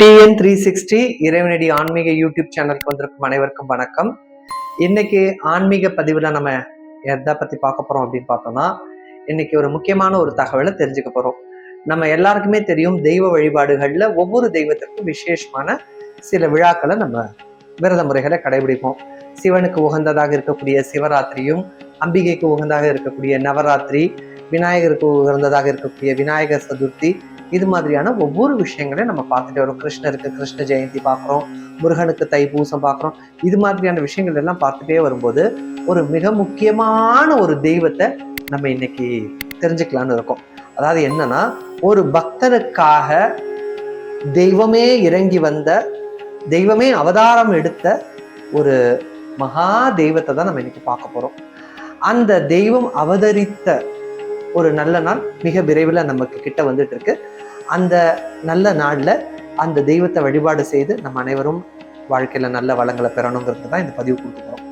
TN three sixty இறைவனடி ஆன்மீக YouTube சேனலுக்கு வந்திருக்கும் அனைவருக்கும் வணக்கம். இன்னைக்கு ஆன்மீக பதிவில் நம்ம எதை பற்றி பார்க்க போகிறோம் அப்படின்னு பார்த்தோம்னா இன்னைக்கு ஒரு முக்கியமான ஒரு தகவலை தெரிஞ்சுக்க போகிறோம் நம்ம எல்லாருக்குமே தெரியும் தெய்வ வழிபாடுகளில் ஒவ்வொரு தெய்வத்திற்கும் விசேஷமான சில விழாக்களை நம்ம விரத முறைகளை கடைபிடிப்போம். சிவனுக்கு உகந்ததாக இருக்கக்கூடிய சிவராத்திரியும் அம்பிகைக்கு உகந்ததாக இருக்கக்கூடிய நவராத்திரி விநாயகருக்கு உகந்ததாக இருக்கக்கூடிய விநாயகர் சதுர்த்தி இது மாதிரியான ஒவ்வொரு விஷயங்களையும் நம்ம பார்த்துட்டு வரோம். கிருஷ்ணருக்கு கிருஷ்ண ஜெயந்தி பார்க்குறோம். முருகனுக்கு தைப்பூசம் பார்க்குறோம். இது மாதிரியான விஷயங்கள் எல்லாம் பார்த்துட்டே வரும்போது ஒரு மிக முக்கியமான ஒரு தெய்வத்தை நம்ம இன்னைக்கு தெரிஞ்சுக்கலான்னு இருக்கோம். அதாவது என்னன்னா ஒரு பக்தனுக்காக தெய்வமே இறங்கி வந்த தெய்வமே அவதாரம் எடுத்த ஒரு மகா தெய்வத்தை தான் நம்ம இன்னைக்கு பார்க்க போறோம். அந்த தெய்வம் அவதரித்த ஒரு நல்ல நாள் மிக விரைவில் நமக்கு கிட்ட வந்துட்டு இருக்கு. அந்த நல்ல நாளில் அந்த தெய்வத்தை வழிபாடு செய்து நம்ம அனைவரும் வாழ்க்கையில் நல்ல வளங்களை பெறணுங்கிறது தான் இந்த பதிவு கொடுத்துக்கிறோம்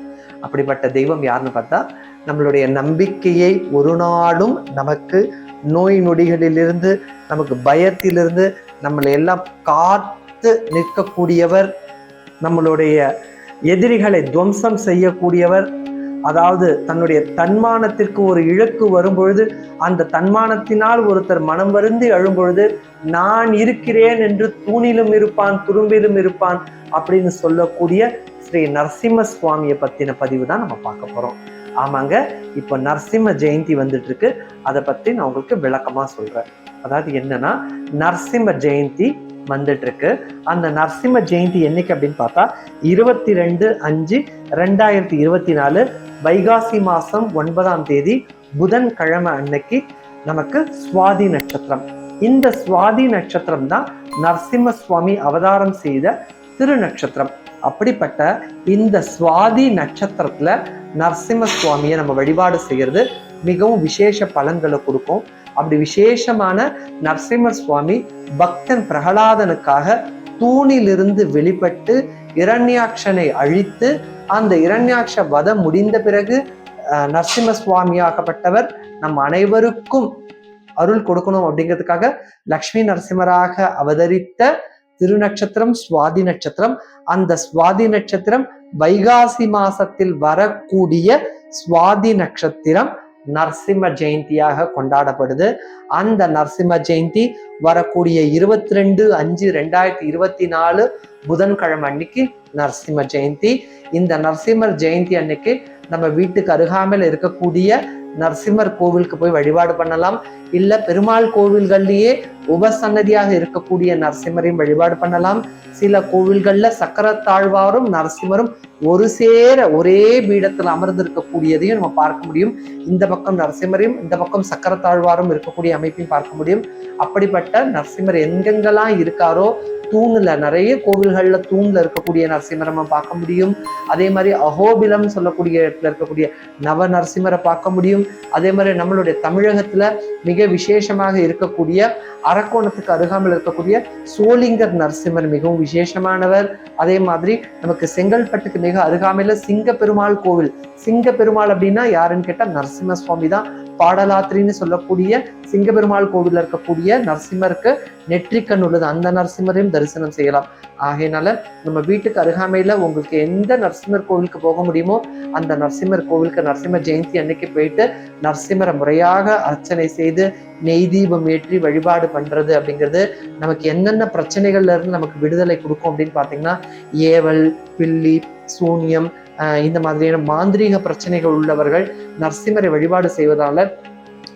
அப்படிப்பட்ட தெய்வம் யாருன்னு பார்த்தா நம்மளுடைய நம்பிக்கையை ஒரு நாளும் நமக்கு நோய் நொடிகளிலிருந்து நமக்கு பயத்திலிருந்து நம்மளை எல்லாம் காத்து நிற்கக்கூடியவர் நம்மளுடைய எதிரிகளை துவம்சம் செய்யக்கூடியவர் அதாவது தன்னுடைய தன்மானத்திற்கு ஒரு இழக்கு வரும்பொழுது அந்த தன்மானத்தினால் ஒருத்தர் மனம் வருந்தி அழும்பொழுது நான் இருக்கிறேன் என்று தூணிலும் இருப்பான் துரும்பிலும் இருப்பான் அப்படின்னு சொல்லக்கூடிய ஸ்ரீ நரசிம்ம சுவாமியை பத்தின பதிவு தான் நம்ம பார்க்க போறோம். ஆமாங்க இப்போ நரசிம்ம ஜெயந்தி வந்துட்டு இருக்கு அதை பத்தி நான் உங்களுக்கு விளக்கமா சொல்றேன். அதாவது என்னன்னா நரசிம்ம ஜெயந்தி வந்துட்டு இருக்கு அந்த நரசிம்ம ஜெயந்தி என்னைக்கு அப்படின்னு பார்த்தா இருபத்தி ரெண்டு அஞ்சு ரெண்டாயிரத்தி இருபத்தி நாலு வைகாசி மாசம் ஒன்பதாம் தேதி புதன் கிழமை அன்னைக்கு நமக்கு சுவாதி நட்சத்திரம். இந்த சுவாதி நட்சத்திரம் தான் நரசிம்ம சுவாமி அவதாரம் செய்த திரு நட்சத்திரம் அப்படிப்பட்ட இந்த சுவாதி நட்சத்திரத்துல நரசிம்ம சுவாமியை நம்ம வழிபாடு செய்யறது மிகவும் விசேஷ பலன்களை கொடுக்கும். அப்படி விசேஷமான நரசிம்மர் சுவாமி பக்தன் பிரகலாதனுக்காக தூணிலிருந்து வெளிப்பட்டு இரண்யாட்சனை அழித்து அந்த இரண்யாட்ச வதம் முடிந்த பிறகு நரசிம்ம சுவாமியாகப்பட்டவர் நம் அனைவருக்கும் அருள் கொடுக்கணும் அப்படிங்கிறதுக்காக லக்ஷ்மி நரசிம்மராக அவதரித்த திருநட்சத்திரம் சுவாதி நட்சத்திரம். அந்த சுவாதி நட்சத்திரம் வைகாசி மாசத்தில் வரக்கூடிய சுவாதி நட்சத்திரம். நரசிம்ம ஜெயந்தியாக கொண்டாடப்படுது. அந்த நரசிம்ம ஜெயந்தி வரக்கூடிய இருபத்தி ரெண்டு அஞ்சு ரெண்டாயிரத்தி இருபத்தி நாலு புதன்கிழமை அன்னைக்கு நரசிம்ம ஜெயந்தி. இந்த நரசிம்மர் ஜெயந்தி அன்னைக்கு நம்ம வீட்டுக்கு அருகாமையில் இருக்கக்கூடிய நரசிம்மர் கோவிலுக்கு போய் வழிபாடு பண்ணலாம். இல்லை பெருமாள் கோவில்கள்லேயே உபசன்னதியாக இருக்கக்கூடிய நரசிம்மரையும் வழிபாடு பண்ணலாம். சில கோவில்கள்ல சக்கரத்தாழ்வாரும் நரசிம்மரும் ஒரு சேர ஒரே பீடத்தில் அமர்ந்திருக்கக்கூடியதையும் நம்ம பார்க்க முடியும். இந்த பக்கம் நரசிம்மரையும் இந்த பக்கம் சக்கரத்தாழ்வாரும் இருக்கக்கூடிய அமைப்பையும் பார்க்க முடியும். அப்படிப்பட்ட நரசிம்மர் எங்கெங்கெல்லாம் இருக்காரோ தூண்ல நிறைய கோவில்கள்ல தூண்ல இருக்கக்கூடிய நரசிம்மரை நம்ம பார்க்க முடியும். அதே மாதிரி அகோபிலம் சொல்லக்கூடிய இடத்துல இருக்கக்கூடிய நவ நரசிம்மரை பார்க்க முடியும். அதே மாதிரி நம்மளுடைய தமிழகத்துல மிக விசேஷமாக இருக்கக்கூடிய அரக்கோணத்துக்கு அருகாமல் இருக்கக்கூடிய சோளிங்கர் நரசிம்மர் மிகவும் விசேஷமானவர். அதே மாதிரி நமக்கு செங்கல்பட்டுக்கு மிக அருகாமையில சிங்க பெருமாள் கோவில். சிங்க பெருமாள் அப்படின்னா யாருன்னு கேட்டா நரசிம்ம சுவாமி தான் பாடலாத்திரின்னு சொல்லக்கூடிய சிங்கபெருமாள் கோவிலில் இருக்கக்கூடிய நரசிம்மருக்கு நெற்றிக்கண் உள்ளது. அந்த நரசிம்மரையும் தரிசனம் செய்யலாம். ஆகையினால நம்ம வீட்டுக்கு அருகாமையில உங்களுக்கு எந்த நரசிம்மர் கோவிலுக்கு போக முடியுமோ அந்த நரசிம்மர் கோவிலுக்கு நரசிம்ம ஜெயந்தி அன்னைக்கு போயிட்டு நரசிம்மரை முறையாக அர்ச்சனை செய்து நெய் தீபம் ஏற்றி வழிபாடு பண்றது அப்படிங்கிறது நமக்கு என்னென்ன பிரச்சனைகள்ல இருந்து நமக்கு விடுதலை கொடுக்கும் அப்படின்னு பாத்தீங்கன்னா ஏவல் பில்லி சூனியம் இந்த மாதிரியான மாந்திரீக பிரச்சனைகள் உள்ளவர்கள் நரசிம்மரை வழிபாடு செய்வதால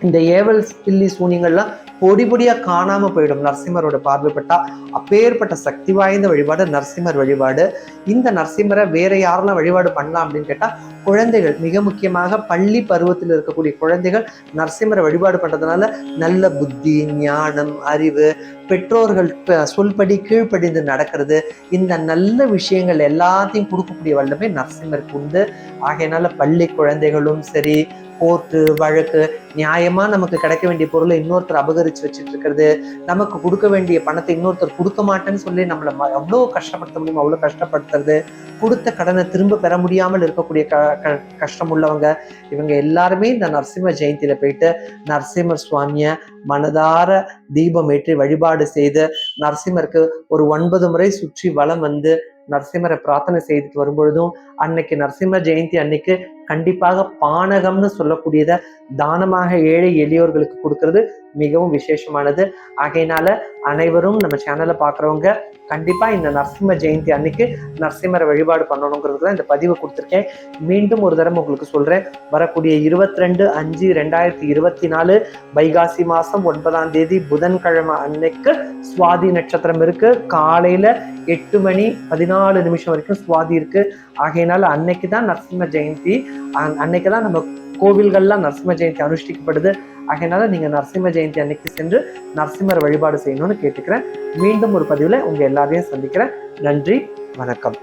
இந்த ஏவல் பில்லி சூனியங்கள்லாம் பொடி பொடியாக காணாம போயிடும் நரசிம்மரோட பார்வைப்பட்டா அப்பேற்பட்ட சக்தி வாய்ந்த வழிபாடு நரசிம்மர் வழிபாடு. இந்த நரசிம்மரை வேற யாரெல்லாம் வழிபாடு பண்ணலாம் அப்படின்னு கேட்டா குழந்தைகள் மிக முக்கியமாக பள்ளி பருவத்தில் இருக்கக்கூடிய குழந்தைகள் நரசிம்மரை வழிபாடு பண்றதுனால நல்ல புத்தி ஞானம் அறிவு பெற்றோர்கள் சொல்படி கீழ்ப்படிந்து நடக்கிறது. இந்த நல்ல விஷயங்கள் எல்லாத்தையும் கொடுக்கக்கூடிய வல்லமை நரசிம்மருக்கு உண்டு. ஆகையினால பள்ளி குழந்தைகளும் சரி கோர்ட்டு வழக்கு நியாயமா நமக்கு கிடைக்க வேண்டிய பொருளை இன்னொருத்தர் அபகரிச்சு வச்சுட்டு இருக்கிறது நமக்கு கொடுக்க வேண்டிய பணத்தை இன்னொருத்தர் கொடுக்க மாட்டேன்னு சொல்லி நம்மளை ம- எவ்வளோ கஷ்டப்படுத்த முடியுமோ? அவ்வளோ கஷ்டப்படுத்துறது? கொடுத்த கடனை திரும்ப பெற முடியாமல் இருக்கக்கூடிய க க- கஷ்டம் உள்ளவங்க இவங்க எல்லாருமே இந்த நரசிம்ம ஜெயந்தியில போயிட்டு நரசிம்மர் சுவாமிய மனதார தீபம் ஏற்றி வழிபாடு செய்து நரசிம்மருக்கு ஒரு ஒன்பது முறை சுற்றி வலம் வந்து நரசிம்மரை பிரார்த்தனை செய்துட்டு வரும்பொழுதும் அன்னைக்கு நரசிம்ம ஜெயந்தி அன்னைக்கு கண்டிப்பாக பானகம்னு சொல்லக்கூடியதை தானமாக ஏழை எளியோர்களுக்கு கொடுக்கறது மிகவும் விசேஷமானது. ஆகையினால அனைவரும் நம்ம சேனலை பார்க்குறவங்க கண்டிப்பாக இந்த நரசிம்ம ஜெயந்தி அன்னைக்கு நரசிம்மரை வழிபாடு பண்ணணுங்கிறது தான் இந்த பதிவு கொடுத்துருக்கேன். மீண்டும் ஒரு தடவை உங்களுக்கு சொல்கிறேன் வரக்கூடிய இருபத்தி ரெண்டு அஞ்சு ரெண்டாயிரத்தி இருபத்தி நாலு வைகாசி மாதம் ஒன்பதாம் தேதி புதன்கிழமை அன்னைக்கு சுவாதி நட்சத்திரம் இருக்குது காலையில் எட்டு மணி பதினாலு நிமிஷம் வரைக்கும் சுவாதி இருக்குது ஆகையினால அன்னைக்கு தான் நரசிம்ம ஜெயந்தி அன்னைக்கு தான் நம்ம கோவில்கள்லாம் நரசிம்ம ஜெயந்தி அனுஷ்டிக்கப்படுது. ஆகையினால நீங்க நரசிம்ம ஜெயந்தி அன்னைக்கு சென்று நரசிம்மர் வழிபாடு செய்யணும்னு கேட்டுக்கிறேன். மீண்டும் ஒரு பதிவில் உங்க எல்லாரையும் சந்திக்கிறேன். நன்றி வணக்கம்.